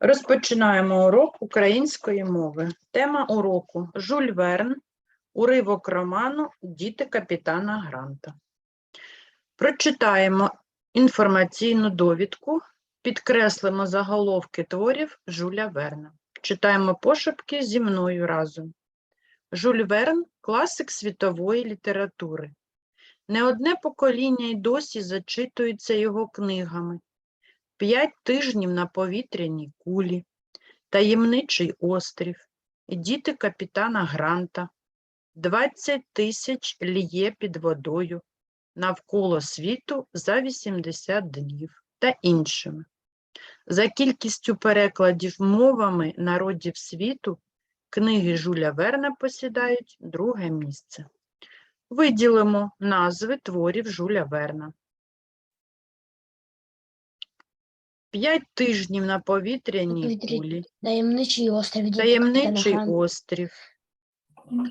Розпочинаємо урок української мови. Тема уроку Жюль Верн, уривок роману Діти капітана Гранта. Прочитаємо інформаційну довідку, підкреслимо заголовки творів Жюля Верна. Читаємо пошепки зі мною разом. Жюль Верн класик світової літератури. Не одне покоління й досі зачитується його книгами. П'ять тижнів на повітряній кулі, таємничий острів, діти капітана Гранта, 20 тисяч ліє під водою, навколо світу за 80 днів та іншими. За кількістю перекладів мовами народів світу книги Жуля Верна посідають друге місце. Виділимо назви творів Жуля Верна. П'ять тижнів на повітряній Повітря- кулі, Таємничий острів. Діти таємничий капітана Гранта. острів,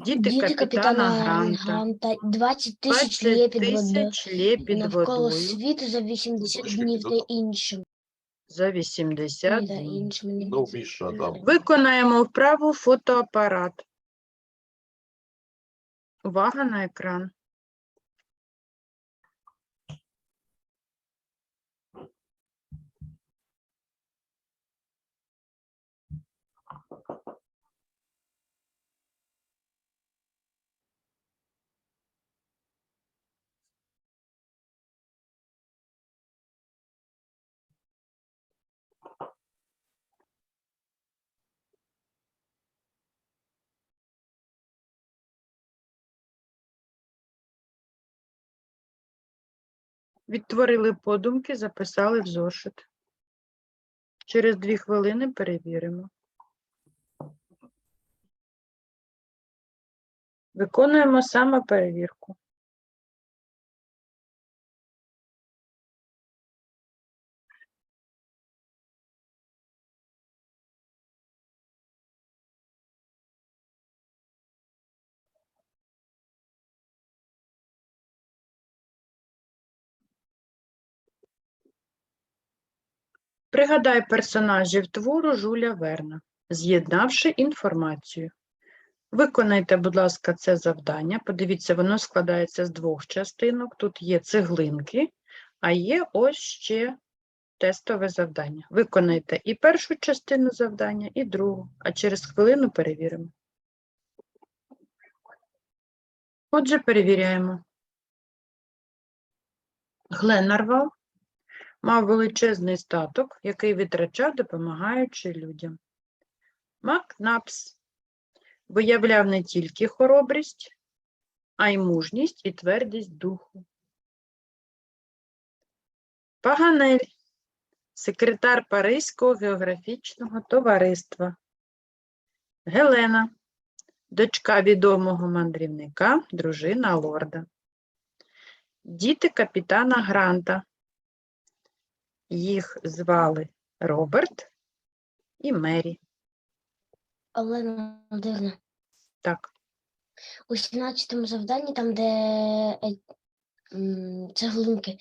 діти, Діти капітана Гранта, Гранта. 20 тисяч 20 лє під водою. тисяч лє під Навколо водою світу за 80 днів та іншим. за 80 Та днів. іншим. Ну, більше там. Виконаємо вправу фотоапарат. Увага на екран. Відтворили подумки, записали в зошит. Через дві хвилини перевіримо. Виконуємо саме Пригадай персонажів твору Жуля Верна, з'єднавши інформацію. Виконайте, будь ласка, це завдання. Подивіться, воно складається з двох частинок. Тут є цеглинки, а є ось ще тестове завдання. Виконайте і першу частину завдання, і другу, а через хвилину перевіримо. Отже, перевіряємо. Гленарвал мав величезний статок, який витрачав, допомагаючи людям. Макнапс виявляв не тільки хоробрість, а й мужність і твердість духу. Паганель, секретар Паризького географічного товариства. Гелена, дочка відомого мандрівника, дружина лорда. Діти капітана Гранта. Їх звали Роберт і Мері. Олена Володимирівна, Так, у 17-му завданні, там, де е, м, цеглинки,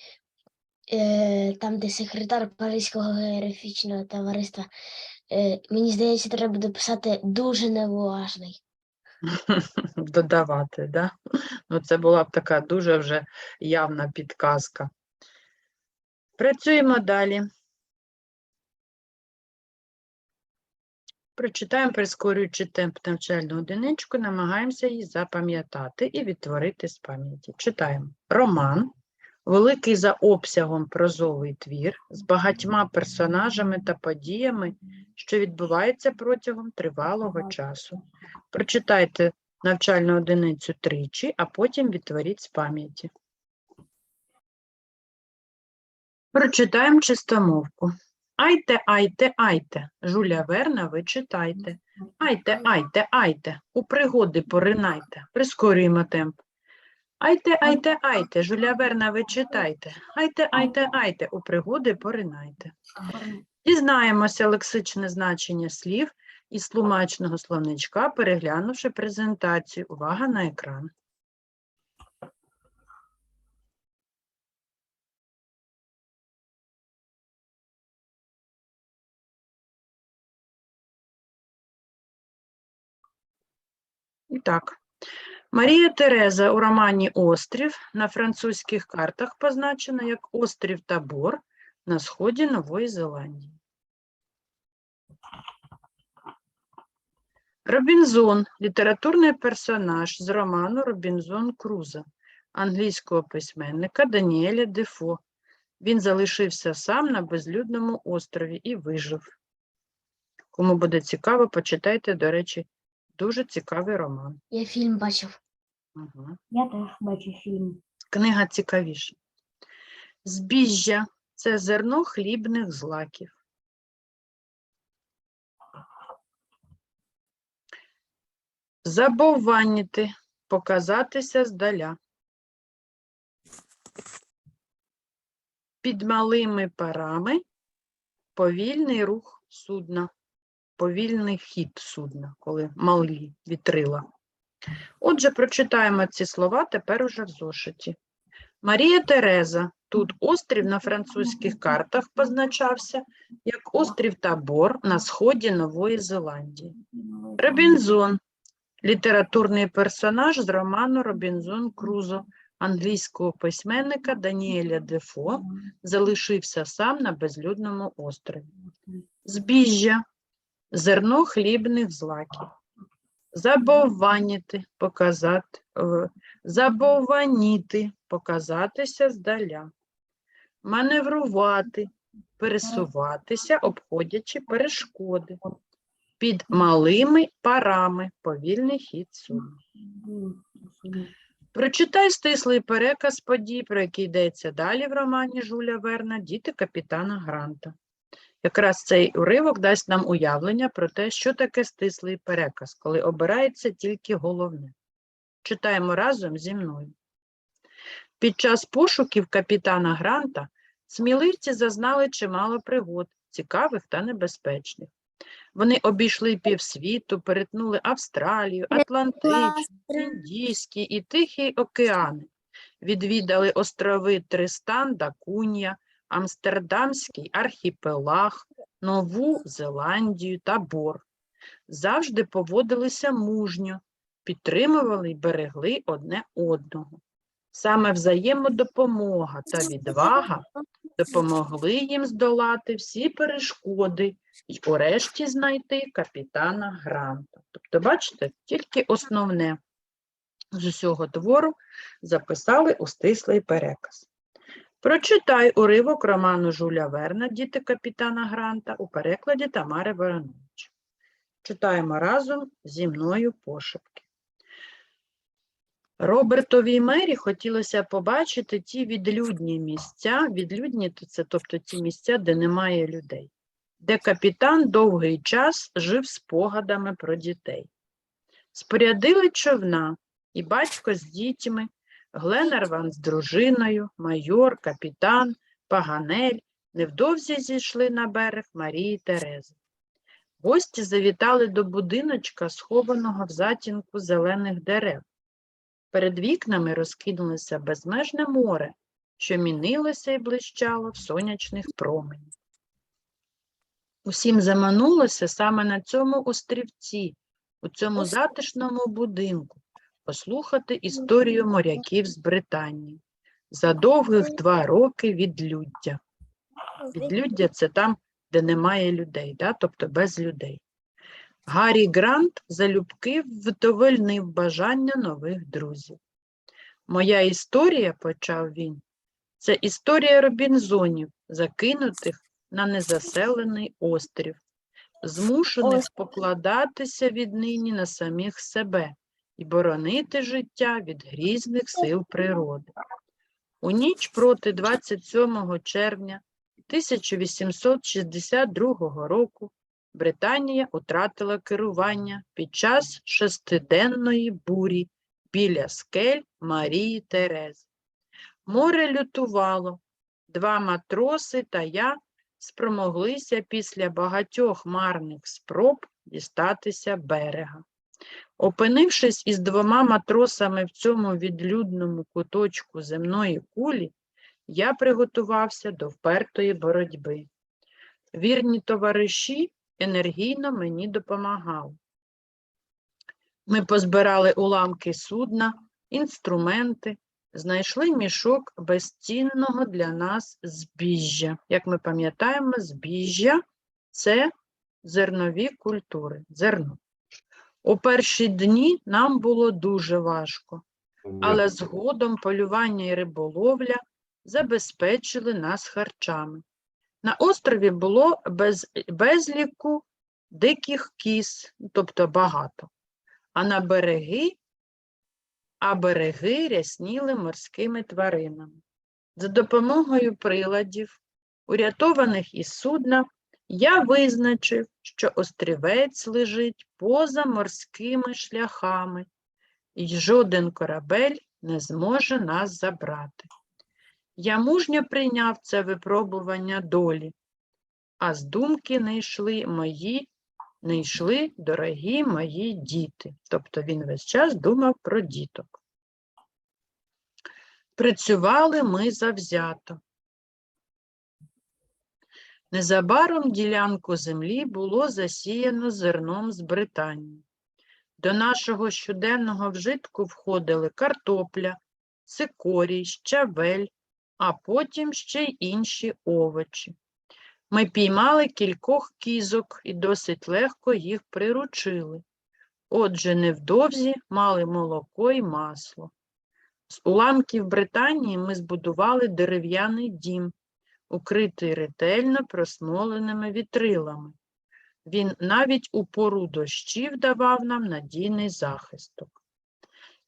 е, там, де секретар Паризького географічного товариства, е, мені здається, треба буде писати дуже неуважний. додавати, да? Ну, це була б така дуже вже явна підказка. Працюємо далі. Прочитаємо, прискорюючи темп навчальну одиничку, намагаємося її запам'ятати і відтворити з пам'яті. Читаємо. Роман, великий за обсягом прозовий твір з багатьма персонажами та подіями, що відбуваються протягом тривалого часу. Прочитайте навчальну одиницю тричі, а потім відтворіть з пам'яті. Прочитаємо чистомовку. Айте, айте, айте, Жуля Верна, ви читайте. Айте, айте, айте, у пригоди поринайте. Прискорюємо темп. Айте, айте, айте, Жуля Верна, ви читайте. Айте, айте, айте, у пригоди поринайте. Дізнаємося лексичне значення слів із тлумачного словничка, переглянувши презентацію. Увага на екран. І так. Марія Тереза у романі Острів на французьких картах позначена як острів Табор на сході Нової Зеландії. Робінзон літературний персонаж з роману Робінзон Круза англійського письменника Даніеля Дефо. Він залишився сам на безлюдному острові і вижив. Кому буде цікаво, почитайте, до речі, дуже цікавий роман. Я фільм бачив. Угу. Я теж бачу фільм. Книга цікавіша. Збіжжя це зерно хлібних злаків. Забовваніти показатися здаля. Під малими парами повільний рух судна, повільний хід судна, коли малі вітрила. Отже, прочитаємо ці слова тепер уже в зошиті. Марія Тереза. Тут острів на французьких картах позначався як острів Табор на сході Нової Зеландії. Робінзон. Літературний персонаж з роману Робінзон Крузо англійського письменника Даніеля Дефо залишився сам на безлюдному острові. Збіжжя, зерно хлібних злаків. Забованіти, показати, е, забованіти, показатися здаля. Маневрувати, пересуватися, обходячи перешкоди. Під малими парами повільний хід судна. Прочитай стислий переказ подій, про який йдеться далі в романі Жуля Верна «Діти капітана Гранта». Якраз цей уривок дасть нам уявлення про те, що таке стислий переказ, коли обирається тільки головне. Читаємо разом зі мною. Під час пошуків капітана Гранта сміливці зазнали чимало пригод, цікавих та небезпечних. Вони обійшли півсвіту, перетнули Австралію, Атлантичний, Індійський і Тихий океани, відвідали острови Тристан да Кунья, Амстердамський архіпелаг, Нову Зеландію та Бор. Завжди поводилися мужньо, підтримували й берегли одне одного. Саме взаємодопомога та відвага допомогли їм здолати всі перешкоди і урешті знайти капітана Гранта. Тобто, бачите, тільки основне з усього твору записали у стислий переказ. Прочитай уривок роману Жуля Верна «Діти капітана Гранта» у перекладі Тамари Воронович. Читаємо разом зі мною пошепки. Робертовій мері хотілося побачити ті відлюдні місця, відлюдні це тобто ті місця, де немає людей, де капітан довгий час жив спогадами про дітей. Спорядили човна, і батько з дітьми, Гленарван з дружиною, майор, капітан, Паганель невдовзі зійшли на берег Марії Терези. Гості завітали до будиночка, схованого в затінку зелених дерев. Перед вікнами розкинулося безмежне море, що мінилося і блищало в сонячних променях. Усім заманулося саме на цьому острівці, у цьому затишному будинку, послухати історію моряків з Британії за довгих два роки відлюддя. Відлюддя це там, де немає людей, да? тобто без людей. Гаррі Грант залюбки вдовольнив бажання нових друзів. Моя історія, почав він, це історія Робінзонів, закинутих на незаселений острів, змушених покладатися віднині на самих себе і боронити життя від грізних сил природи. У ніч проти 27 червня 1862 року Британія втратила керування під час шестиденної бурі біля скель Марії Терези. Море лютувало. Два матроси та я спромоглися після багатьох марних спроб дістатися берега. Опинившись із двома матросами в цьому відлюдному куточку земної кулі, я приготувався до впертої боротьби. Вірні товариші енергійно мені допомагали. Ми позбирали уламки судна, інструменти, знайшли мішок безцінного для нас збіжжя. Як ми пам'ятаємо, збіжжя це зернові культури, зерно. У перші дні нам було дуже важко, але згодом полювання і риболовля забезпечили нас харчами. На острові було без, безліку диких кіз, тобто багато, а на береги, а береги рясніли морськими тваринами. За допомогою приладів, урятованих із судна, я визначив, що острівець лежить поза морськими шляхами, і жоден корабель не зможе нас забрати. Я мужньо прийняв це випробування долі, а з думки не йшли мої, не йшли дорогі мої діти. Тобто він весь час думав про діток. Працювали ми завзято. Незабаром ділянку землі було засіяно зерном з Британії. До нашого щоденного вжитку входили картопля, цикорій, щавель, а потім ще й інші овочі. Ми піймали кількох кізок і досить легко їх приручили. Отже, невдовзі мали молоко й масло. З уламків Британії ми збудували дерев'яний дім, укритий ретельно просмоленими вітрилами. Він навіть у пору дощів давав нам надійний захисток.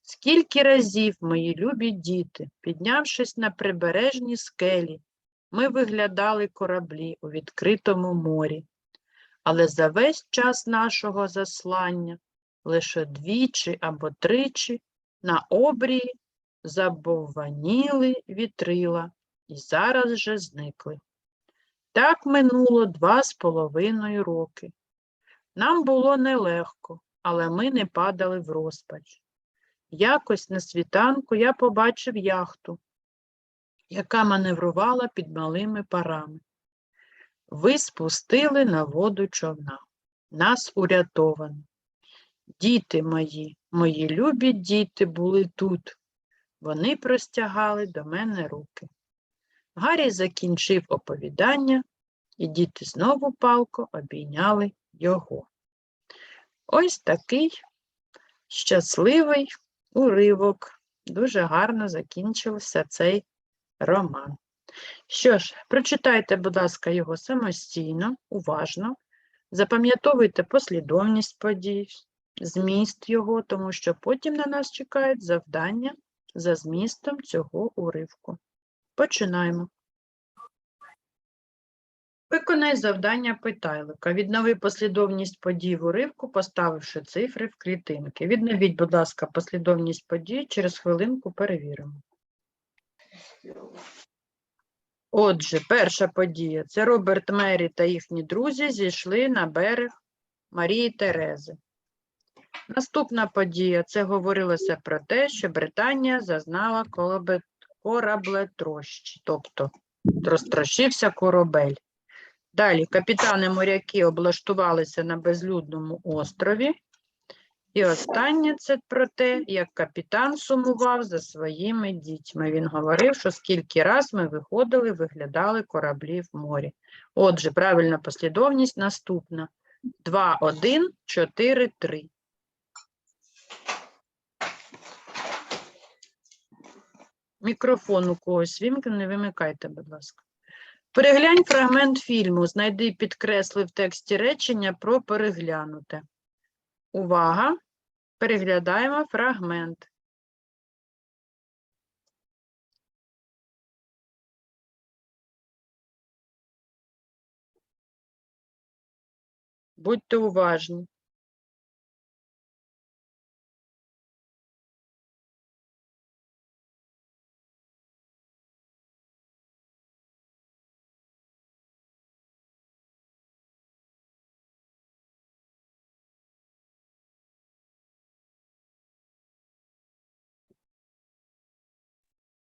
Скільки разів, мої любі діти, піднявшись на прибережні скелі, ми виглядали кораблі у відкритому морі, але за весь час нашого заслання лише двічі або тричі на обрії забовваніли вітрила і зараз же зникли. Так минуло два з половиною роки. Нам було нелегко, але ми не падали в розпач. Якось на світанку я побачив яхту, яка маневрувала під малими парами. Ви спустили на воду човна. Нас урятовано. Діти мої, мої любі діти були тут. Вони простягали до мене руки. Гаррі закінчив оповідання, і діти знову палко обійняли його. Ось такий щасливий уривок. Дуже гарно закінчився цей роман. Що ж, прочитайте, будь ласка, його самостійно, уважно. Запам'ятовуйте послідовність подій, зміст його, тому що потім на нас чекають завдання за змістом цього уривку. Починаємо. Виконай завдання питайлика. Віднови послідовність подій в уривку, поставивши цифри в клітинки. Відновіть, будь ласка, послідовність подій, через хвилинку перевіримо. Отже, перша подія це Роберт Мері та їхні друзі зійшли на берег Марії Терези. Наступна подія це говорилося про те, що Британія зазнала кораблетрощі, тобто розтрощився корабель. Далі капітани моряки облаштувалися на безлюдному острові. І останнє це про те, як капітан сумував за своїми дітьми. Він говорив, що скільки раз ми виходили, виглядали кораблі в морі. Отже, правильна послідовність наступна: 2, 1, 4, 3. Мікрофон у когось вімкнений, вимикайте, будь ласка. Переглянь фрагмент фільму, знайди і підкресли в тексті речення про переглянуте. Увага! Переглядаємо фрагмент. Будьте уважні.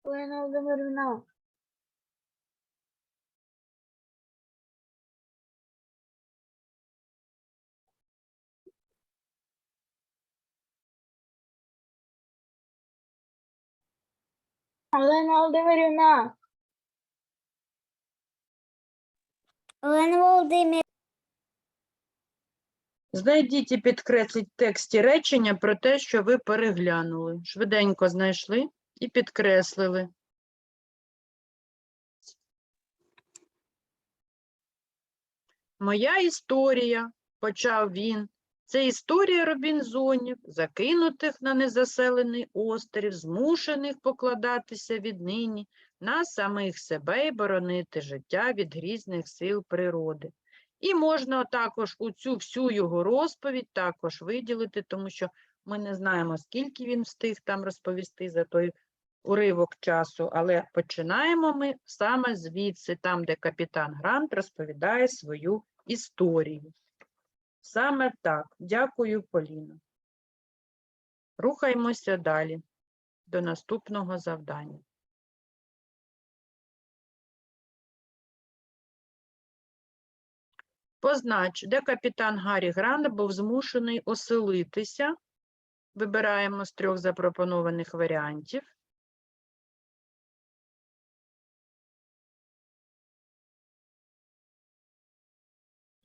Олена Володимирівна. Олена Володимирівна. Олена Володимирівна. Знайдіть і підкресліть в тексті речення про те, що ви переглянули. Швиденько знайшли і підкреслили. Моя історія, почав він, це історія Робінзонів, закинутих на незаселений острів, змушених покладатися віднині на самих себе і боронити життя від грізних сил природи. І можна також у цю всю його розповідь також виділити, тому що ми не знаємо, скільки він встиг там розповісти за той уривок часу, але починаємо ми саме звідси, там, де капітан Грант розповідає свою історію. Саме так. Дякую, Поліна. Рухаємося далі до наступного завдання. Познач, де капітан Гаррі Грант був змушений оселитися. Вибираємо з трьох запропонованих варіантів.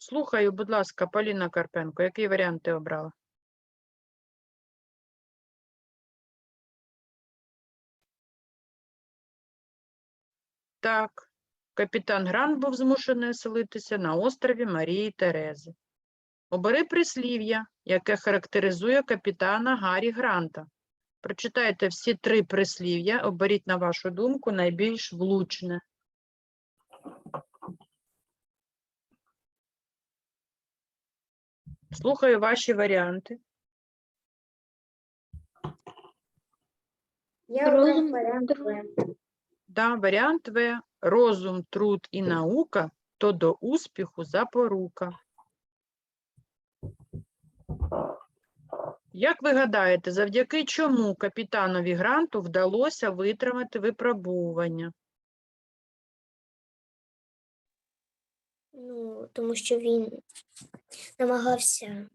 Слухаю, будь ласка, Поліна Карпенко, який варіант ти обрала? Так, капітан Грант був змушений оселитися на острові Марії Терези. Обери прислів'я, яке характеризує капітана Гаррі Гранта. Прочитайте всі три прислів'я, оберіть, на вашу думку, найбільш влучне. Слухаю ваші варіанти. Я Розум, варіант В. Да, варіант В. Розум, труд і наука то до успіху запорука. Як ви гадаєте, завдяки чому капітанові Гранту вдалося витримати випробовування? Ну, тому що він намагався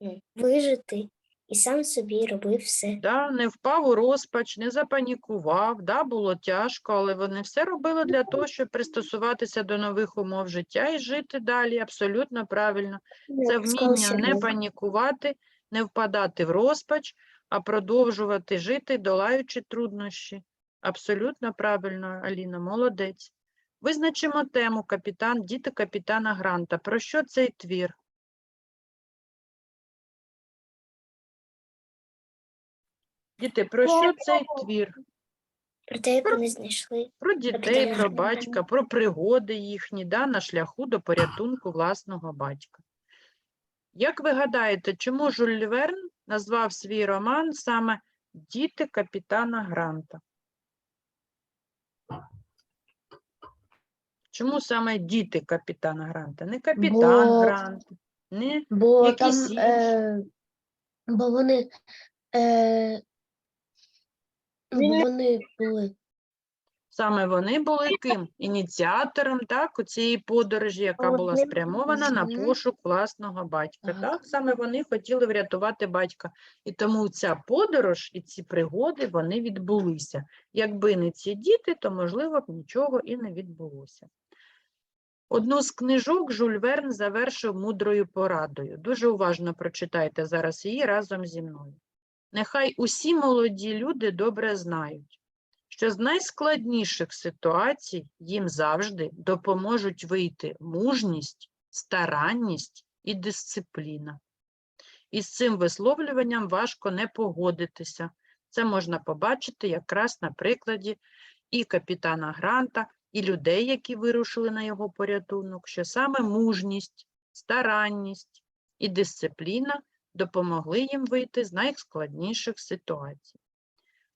ну, вижити і сам собі робив все. Да, не впав у розпач, не запанікував, да, було тяжко, але вони все робили для того, щоб пристосуватися до нових умов життя і жити далі. Абсолютно правильно. Це вміння не панікувати, не впадати в розпач, а продовжувати жити, долаючи труднощі. Абсолютно правильно, Аліна, молодець. Визначимо тему капітан, діти капітана Гранта. Про що цей твір? Діти, про що цей твір? Про те, як вони знайшли. Про дітей, про батька, про пригоди їхні да, на шляху до порятунку власного батька. Як ви гадаєте, чому Жюль Верн назвав свій роман саме Діти капітана Гранта? Чому саме діти капітана Гранта? Не капітан Бо- Грант, не Бо Якісь там, інші. е, бо вони, е, Він- вони були Саме вони були ким? Ініціатором так, у цієї подорожі, яка була Одним спрямована на них. пошук власного батька. Так. Так, саме вони хотіли врятувати батька. І тому ця подорож і ці пригоди вони відбулися. Якби не ці діти, то можливо б нічого і не відбулося. Одну з книжок Жюль Верн завершив мудрою порадою. Дуже уважно прочитайте зараз її разом зі мною. Нехай усі молоді люди добре знають, що з найскладніших ситуацій їм завжди допоможуть вийти мужність, старанність і дисципліна. І з цим висловлюванням важко не погодитися. Це можна побачити якраз на прикладі і капітана Гранта, і людей, які вирушили на його порятунок, що саме мужність, старанність і дисципліна допомогли їм вийти з найскладніших ситуацій.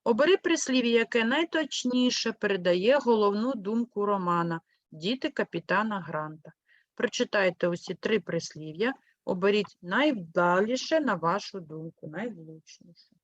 Обери прислів'я, яке найточніше передає головну думку романа Діти капітана Гранта. Прочитайте усі три прислів'я, оберіть найвдаліше на вашу думку, найвлучніше.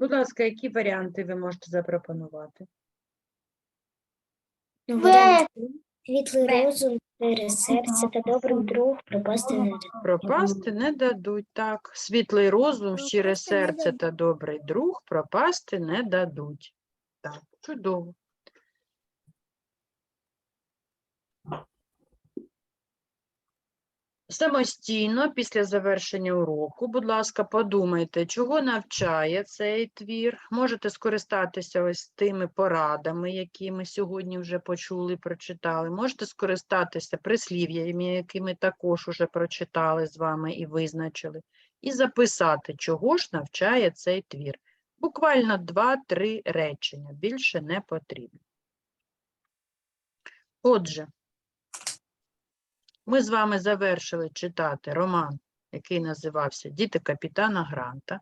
Будь ласка, які варіанти ви можете запропонувати? Ну, В. Світлий розум, щире серце та добрий друг пропасти не дадуть. Пропасти не дадуть, так. Світлий розум, щире серце та добрий друг пропасти не дадуть. Так, чудово. Самостійно після завершення уроку, будь ласка, подумайте, чого навчає цей твір. Можете скористатися ось тими порадами, які ми сьогодні вже почули, прочитали. Можете скористатися прислів'ями, які ми також уже прочитали з вами і визначили, і записати, чого ж навчає цей твір. Буквально 2-3 речення, більше не потрібно. Отже, ми з вами завершили читати роман, який називався Діти капітана Гранта.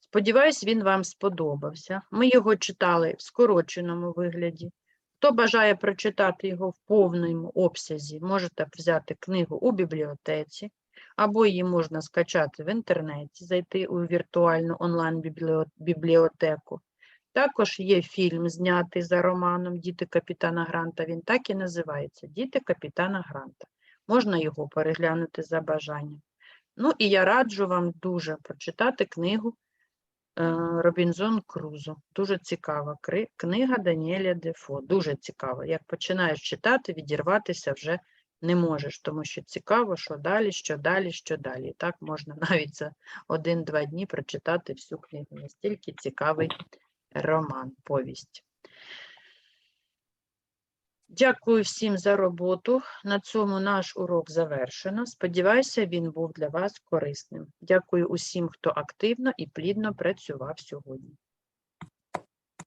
Сподіваюсь, він вам сподобався. Ми його читали в скороченому вигляді. Хто бажає прочитати його в повному обсязі, можете взяти книгу у бібліотеці, або її можна скачати в інтернеті, зайти у віртуальну онлайн-бібліотеку. Також є фільм, знятий за романом Діти капітана Гранта. Він так і називається Діти капітана Гранта. Можна його переглянути за бажанням. Ну і я раджу вам дуже прочитати книгу е, Робінзон Крузо. Дуже цікава книга Даніеля Дефо. Дуже цікава. Як починаєш читати, відірватися вже не можеш, тому що цікаво, що далі, що далі, що далі. І так можна навіть за один-два дні прочитати всю книгу. Настільки цікавий роман, повість. Дякую всім за роботу. На цьому наш урок завершено. Сподіваюся, він був для вас корисним. Дякую усім, хто активно і плідно працював сьогодні.